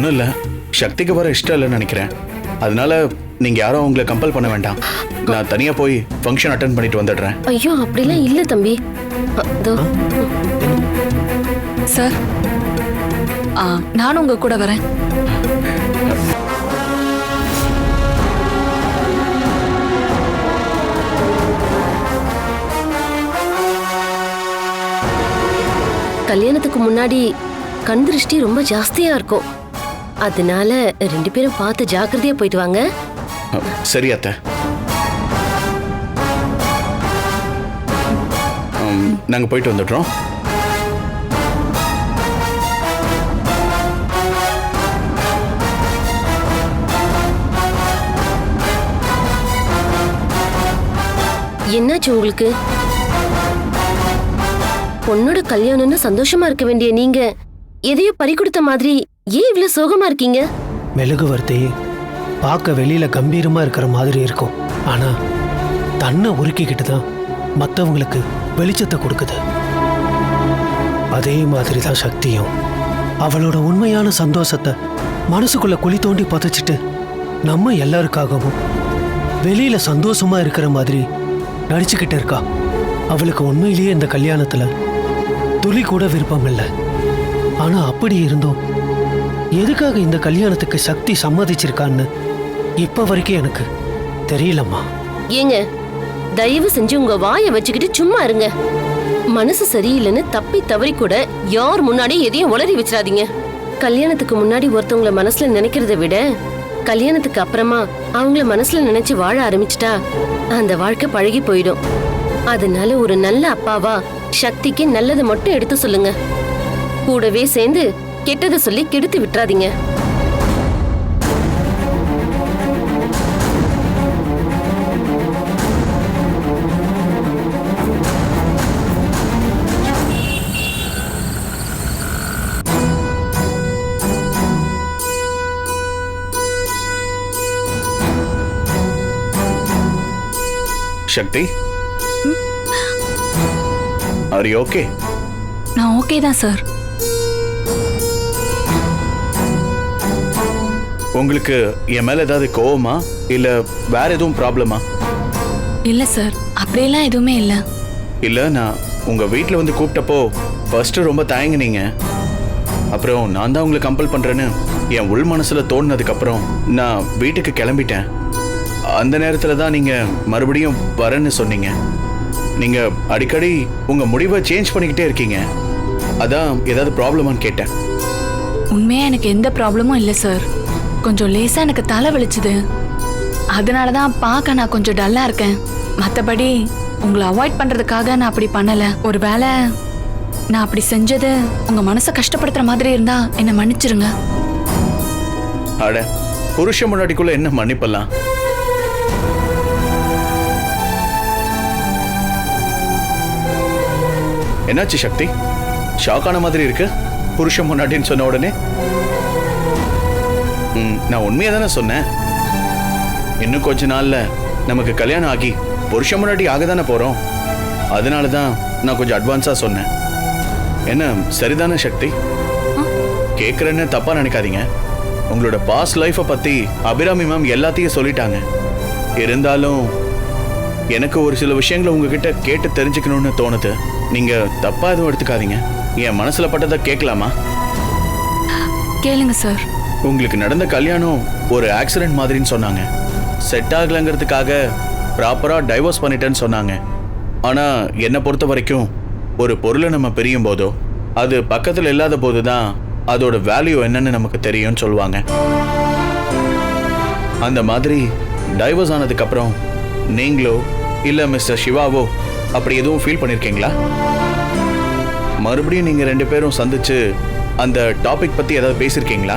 ஒன்றும் இல்லை. சக்திக்கு வர இஷ்டம் இல்லைன்னு நினைக்கிறேன். அதனால நீங்கள் யாரும் உங்களை கம்பல் பண்ண வேண்டாம். நான் தனியாக போய் ஃபங்க்ஷன் அட்டன் பண்ணிட்டு வந்துடுறேன். ஐயோ அப்படிலாம் இல்ல தம்பி. சார் நானும் உங்க கூட வரேன். கல்யாணத்துக்கு முன்னாடி கண் திருஷ்டி ரொம்ப ஜாஸ்தியா இருக்கும். அதனால ரெண்டு பேரும் பார்த்து ஜாக்கிரதையா போயிட்டு வாங்க. சரி அத்தை. நாங்கள் போயிட்டு வந்துடுறோம். என்னாச்சு உங்களுக்கு? பொண்ணோட கல்யாணம்னு சந்தோஷமா இருக்க வேண்டிய நீங்க எதையோ பறி கொடுத்த மாதிரி ஏன் இவ்வளவு சோகமா இருக்கீங்க? மெழுகுவர்த்தி பார்க்க வெளியில கம்பீரமா இருக்கிற மாதிரி இருக்கும். ஆனா தன்னை உருக்கிக்கிட்டு தான் மற்றவங்களுக்கு வெளிச்சத்தை கொடுக்குது. அதே மாதிரி தான் சக்தியும். அவளோட உண்மையான சந்தோஷத்தை மனசுக்குள்ள குழி தோண்டி புதைச்சிட்டு நம்ம எல்லாருக்காகவும் வெளியில சந்தோஷமா இருக்கிற மாதிரி நடிச்சுக்கிட்டு இருக்கா. அவளுக்கு உண்மையிலேயே இந்த கல்யாணத்துல துளி கூட விருப்பம் இல்லை. ஆனா அப்படி இருந்தும். எதுக்காக இந்த கல்யாணத்துக்கு சக்தி சம்மதிச்சிருக்கான்னு இப்ப வரைக்கும் எனக்கு தெரியலம்மா. ஏங்க தயவு செஞ்சு உங்க வாயை வச்சுக்கிட்டு சும்மா இருங்க. மனசு சரியில்லைன்னு தப்பி தவறி கூட யார் முன்னாடி எதையும் உளறி வச்சிடாதீங்க. கல்யாணத்துக்கு முன்னாடி ஒருத்தவங்கள மனசுல நினைக்கிறத விட கல்யாணத்துக்கு அப்புறமா அவங்கள மனசுல நினைச்சு வாழ ஆரம்பிச்சிட்டா அந்த வாழ்க்கை பழகி போயிடும். அதனால ஒரு நல்ல அப்பாவா சக்திக்கு நல்லதை மட்டும் எடுத்து சொல்லுங்க. கூடவே சேர்ந்து கெட்டதை சொல்லி கெடுத்து விட்டுறாதீங்க. சக்தி? ஆர் ஓகே நான் ஓகே தான் சார் உங்களுக்கு என் மேல ஏதாவது கோவமா? இல்ல வேற எதுவும் ப்ராப்ளமா இல்ல சார் அப்படியெல்லாம் எதுவுமே இல்ல. இல்ல நான் உங்க வீட்ல வந்து கூப்பிட்டப்போ ஃபர்ஸ்ட் ரொம்ப தயங்குனீங்க அப்புறம் நான் தான் உங்களை கம்பல் பண்றேன்னு என் உள் மனசுல தோணுனதுக்கு அப்புறம் நான் வீட்டுக்கு கிளம்பிட்டேன். அந்த நேரத்துல தான் நீங்க மறுபடியும் வரேன்னு சொன்னீங்க. நீங்க அடிக்கடி உங்க முடிவை சேஞ்ச் பண்ணிக்கிட்டே இருக்கீங்க. அதான் ஏதாவது ப்ராப்ளமான்னு கேட்டேன். உண்மையா எனக்கு எந்த ப்ராப்ளமும் இல்ல சார் கொஞ்சம் லேசா எனக்கு தலை வலிச்சுது. அதனால தான் பார்க்க நான் கொஞ்சம் டல்லா இருக்கேன். மற்றபடி உங்களை அவாய்ட் பண்றதுக்காக நான் அப்படி பண்ணல. ஒருவேளை நான் அப்படி செஞ்சது உங்க மனசை கஷ்டப்படுத்துற மாதிரி இருந்தா என்னை மன்னிச்சிருங்க. அட புருஷன் முன்னாடிக்குள்ள என்ன மன்னிப்பலாம் என்னாச்சு சக்தி? ஷாக்கான மாதிரி இருக்கு? புருஷன் முன்னாடின்னு சொன்ன உடனே? ம், நான் உண்மையை தானே சொன்னேன். இன்னும் கொஞ்ச நாள்ல நமக்கு கல்யாணம் ஆகி புருஷன் முன்னாடி ஆக தானே போறோம். அதனால தான் நான் கொஞ்சம் அட்வான்ஸா சொன்னேன். என்ன சரிதானே சக்தி? கேட்குறேன்னு தப்பா நினைக்காதீங்க. உங்களோட பாஸ்ட் லைஃப்பை பத்தி அபிராமி மேம் எல்லாத்தையும் சொல்லிட்டாங்க. இருந்தாலும் எனக்கு ஒரு சில விஷயங்களை உங்ககிட்ட கேட்டு தெரிஞ்சுக்கணும்னு தோணுது. நீங்க தப்பா எதுவும் எடுத்துக்காதீங்க. என் மனசுல பட்டதை கேட்கலாமா? கேளுங்க சார் உங்களுக்கு நடந்த கல்யாணம் ஒரு ஆக்சிடென்ட் மாதிரின்னு சொன்னாங்க. செட் ஆகலைங்கிறதுக்காக ப்ராப்பராக டைவர்ஸ் பண்ணிட்டேன்னு சொன்னாங்க. ஆனால் என்னை பொறுத்த வரைக்கும் ஒரு பொருளை நம்ம பிரியும் போதோ அது பக்கத்தில் இல்லாத போது தான் அதோட வேல்யூ என்னன்னு நமக்கு தெரியும்னு சொல்லுவாங்க. அந்த மாதிரி டைவர்ஸ் ஆனதுக்கப்புறம் நீங்களோ இல்லை மிஸ்டர் சிவாவோ அப்படி எதுவும் ஃபீல் பண்ணியிருக்கீங்களா மறுபடியும் நீங்கள் ரெண்டு பேரும் சந்திச்சு அந்த டாபிக் பற்றி ஏதாவது பேசியிருக்கீங்களா